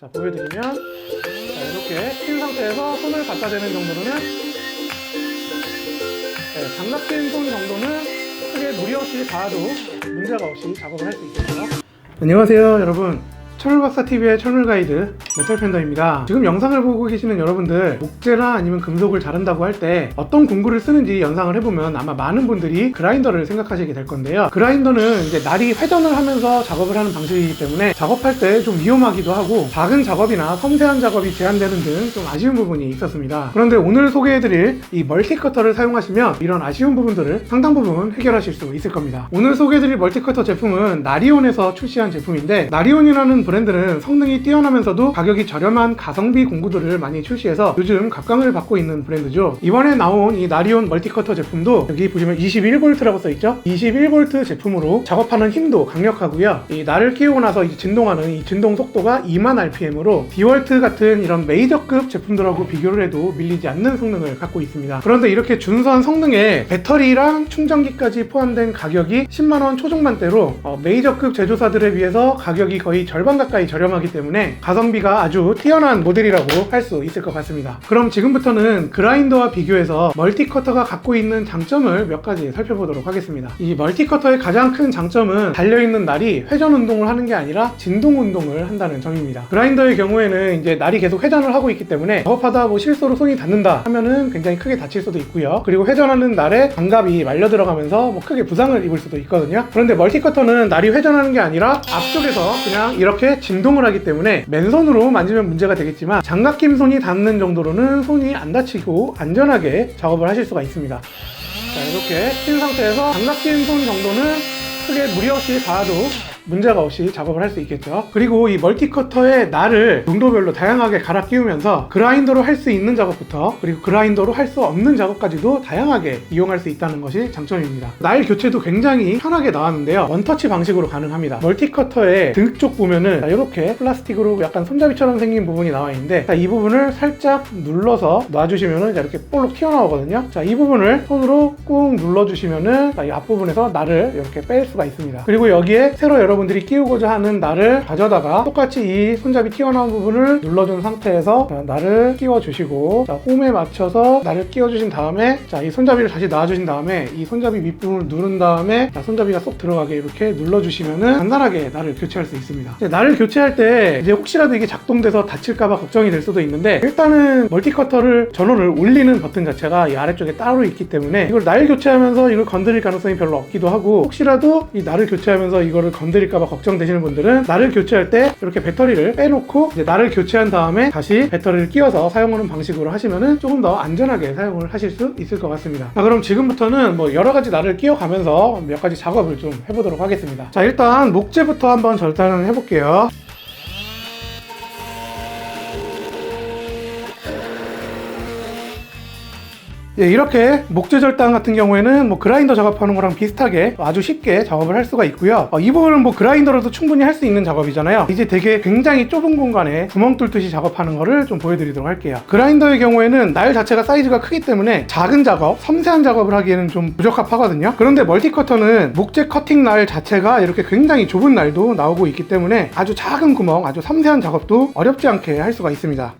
자, 보여드리면 자, 이렇게 핀 상태에서 손을 갖다 대는 정도로는 네, 장갑 낀 손 정도는 크게 무리 없이 닿아도 문제가 없이 작업을 할 수 있겠죠. 안녕하세요, 여러분. 철물박사TV의 철물 가이드 메탈팬더입니다. 지금 영상을 보고 계시는 여러분들 목재나 아니면 금속을 자른다고 할 때 어떤 공구를 쓰는지 연상을 해보면 아마 많은 분들이 그라인더를 생각하시게 될 건데요. 그라인더는 이제 날이 회전을 하면서 작업을 하는 방식이기 때문에 작업할 때 좀 위험하기도 하고 작은 작업이나 섬세한 작업이 제한되는 등 좀 아쉬운 부분이 있었습니다. 그런데 오늘 소개해드릴 이 멀티커터를 사용하시면 이런 아쉬운 부분들을 상당 부분 해결하실 수 있을 겁니다. 오늘 소개해드릴 멀티커터 제품은 나리온에서 출시한 제품인데 나리온이라는 브랜드는 성능이 뛰어나면서도 가격이 저렴한 가성비 공구들을 많이 출시해서 요즘 각광을 받고 있는 브랜드죠. 이번에 나온 이 나리온 멀티커터 제품도 여기 보시면 21V라고 써있죠? 21V 제품으로 작업하는 힘도 강력하고요. 이 날을 끼우고 나서 이제 진동하는 이 진동 속도가 2만 RPM으로 디월트 같은 이런 메이저급 제품들하고 비교를 해도 밀리지 않는 성능을 갖고 있습니다. 그런데 이렇게 준수한 성능에 배터리랑 충전기까지 포함된 가격이 10만원 초중반대로 어, 메이저급 제조사들에 비해서 가격이 거의 절반 가까이 저렴하기 때문에 가성비가 아주 뛰어난 모델이라고 할 수 있을 것 같습니다. 그럼 지금부터는 그라인더와 비교해서 멀티커터가 갖고 있는 장점을 몇 가지 살펴보도록 하겠습니다. 이 멀티커터의 가장 큰 장점은 달려있는 날이 회전 운동을 하는 게 아니라 진동 운동을 한다는 점입니다. 그라인더의 경우에는 이제 날이 계속 회전을 하고 있기 때문에 작업하다 뭐 실수로 손이 닿는다 하면은 굉장히 크게 다칠 수도 있고요. 그리고 회전하는 날에 장갑이 말려 들어가면서 뭐 크게 부상을 입을 수도 있거든요. 그런데 멀티커터는 날이 회전하는 게 아니라 앞쪽에서 그냥 이렇게 진동을 하기 때문에 맨손으로 만지면 문제가 되겠지만 장갑 낀 손이 닿는 정도로는 손이 안 다치고 안전하게 작업을 하실 수가 있습니다. 자, 이렇게 낀 상태에서 장갑 낀손 정도는 크게 무리 없이 닿아도 문제가 없이 작업을 할 수 있겠죠. 그리고 이 멀티커터의 날을 용도별로 다양하게 갈아 끼우면서 그라인더로 할 수 있는 작업부터 그리고 그라인더로 할 수 없는 작업까지도 다양하게 이용할 수 있다는 것이 장점입니다. 날 교체도 굉장히 편하게 나왔는데요. 원터치 방식으로 가능합니다. 멀티커터의 등쪽 보면은 자, 이렇게 플라스틱으로 약간 손잡이처럼 생긴 부분이 나와 있는데 자, 이 부분을 살짝 눌러서 놔주시면은 자, 이렇게 볼록 튀어나오거든요. 자, 이 부분을 손으로 꾹 눌러주시면은 자, 이 앞부분에서 날을 이렇게 뺄 수가 있습니다. 그리고 여기에 새로 여러분 들이 끼우고자 하는 날을 가져다가 똑같이 이 손잡이 튀어나온 부분을 눌러준 상태에서 자, 날을 끼워주시고 자, 홈에 맞춰서 날을 끼워주신 다음에 자, 이 손잡이를 다시 놔주신 다음에 이 손잡이 밑부분을 누른 다음에 자, 손잡이가 쏙 들어가게 이렇게 눌러주시면은 간단하게 날을 교체할 수 있습니다. 날을 교체할 때 이제 혹시라도 이게 작동돼서 다칠까봐 걱정이 될 수도 있는데 일단은 멀티커터를 전원을 올리는 버튼 자체가 이 아래쪽에 따로 있기 때문에 이걸 날 교체하면서 이걸 건드릴 가능성이 별로 없기도 하고 혹시라도 이 날을 교체하면서 이거를 건드릴 까봐 걱정되시는 분들은 날을 교체할 때 이렇게 배터리를 빼놓고 이제 날을 교체한 다음에 다시 배터리를 끼워서 사용하는 방식으로 하시면은 조금 더 안전하게 사용을 하실 수 있을 것 같습니다. 자, 그럼 지금부터는 뭐 여러 가지 날을 끼워가면서 몇 가지 작업을 좀 해보도록 하겠습니다. 자, 일단 목재부터 한번 절단을 해볼게요. 예, 이렇게 목재 절단 같은 경우에는 뭐 그라인더 작업하는 거랑 비슷하게 아주 쉽게 작업을 할 수가 있고요. 어, 이 부분은 뭐 그라인더로도 충분히 할 수 있는 작업이잖아요. 이제 되게 굉장히 좁은 공간에 구멍 뚫듯이 작업하는 거를 좀 보여드리도록 할게요. 그라인더의 경우에는 날 자체가 사이즈가 크기 때문에 작은 작업, 섬세한 작업을 하기에는 좀 부적합하거든요. 그런데 멀티커터는 목재 커팅 날 자체가 이렇게 굉장히 좁은 날도 나오고 있기 때문에 아주 작은 구멍, 아주 섬세한 작업도 어렵지 않게 할 수가 있습니다.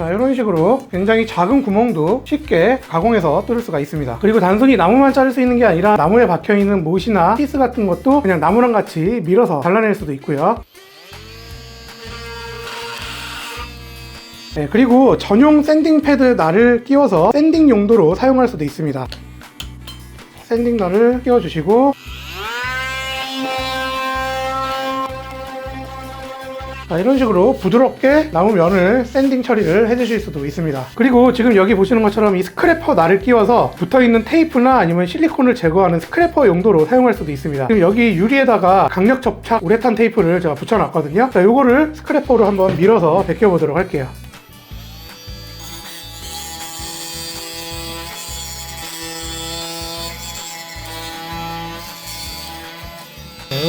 자 이런 식으로 굉장히 작은 구멍도 쉽게 가공해서 뚫을 수가 있습니다. 그리고 단순히 나무만 자를 수 있는 게 아니라 나무에 박혀있는 못이나 피스 같은 것도 그냥 나무랑 같이 밀어서 잘라낼 수도 있고요. 네, 그리고 전용 샌딩 패드 날을 끼워서 샌딩 용도로 사용할 수도 있습니다. 샌딩 날을 끼워주시고 자, 이런 식으로 부드럽게 나무 면을 샌딩 처리를 해주실 수도 있습니다. 그리고 지금 여기 보시는 것처럼 이 스크래퍼 날을 끼워서 붙어있는 테이프나 아니면 실리콘을 제거하는 스크래퍼 용도로 사용할 수도 있습니다. 지금 여기 유리에다가 강력 접착 우레탄 테이프를 제가 붙여놨거든요. 자, 요거를 스크래퍼로 한번 밀어서 벗겨보도록 할게요.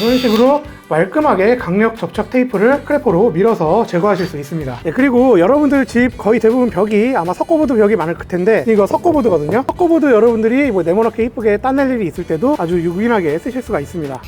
이런 식으로 말끔하게 강력 접착 테이프를 크래퍼로 밀어서 제거하실 수 있습니다. 네, 그리고 여러분들 집 거의 대부분 벽이 아마 석고보드 벽이 많을 텐데 이거 석고보드거든요. 석고보드 여러분들이 뭐 네모나게 이쁘게 따낼 일이 있을 때도 아주 유긴하게 쓰실 수가 있습니다.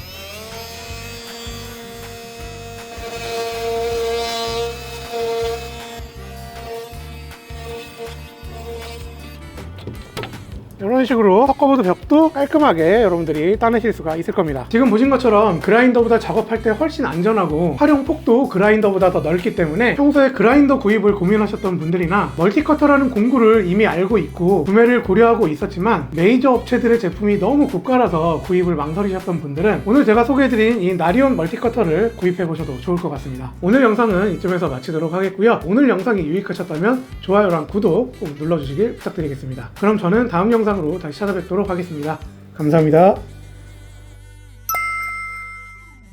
이런 식으로 섞어보드 벽도 깔끔하게 여러분들이 따내실 수가 있을 겁니다. 지금 보신 것처럼 그라인더보다 작업할 때 훨씬 안전하고 활용 폭도 그라인더보다 더 넓기 때문에 평소에 그라인더 구입을 고민하셨던 분들이나 멀티커터라는 공구를 이미 알고 있고 구매를 고려하고 있었지만 메이저 업체들의 제품이 너무 고가라서 구입을 망설이셨던 분들은 오늘 제가 소개해드린 이 나리온 멀티커터를 구입해 보셔도 좋을 것 같습니다. 오늘 영상은 이쯤에서 마치도록 하겠고요. 오늘 영상이 유익하셨다면 좋아요랑 구독 꼭 눌러주시길 부탁드리겠습니다. 그럼 저는 다음 영상으로 다시 찾아뵙도록 하겠습니다. 감사합니다.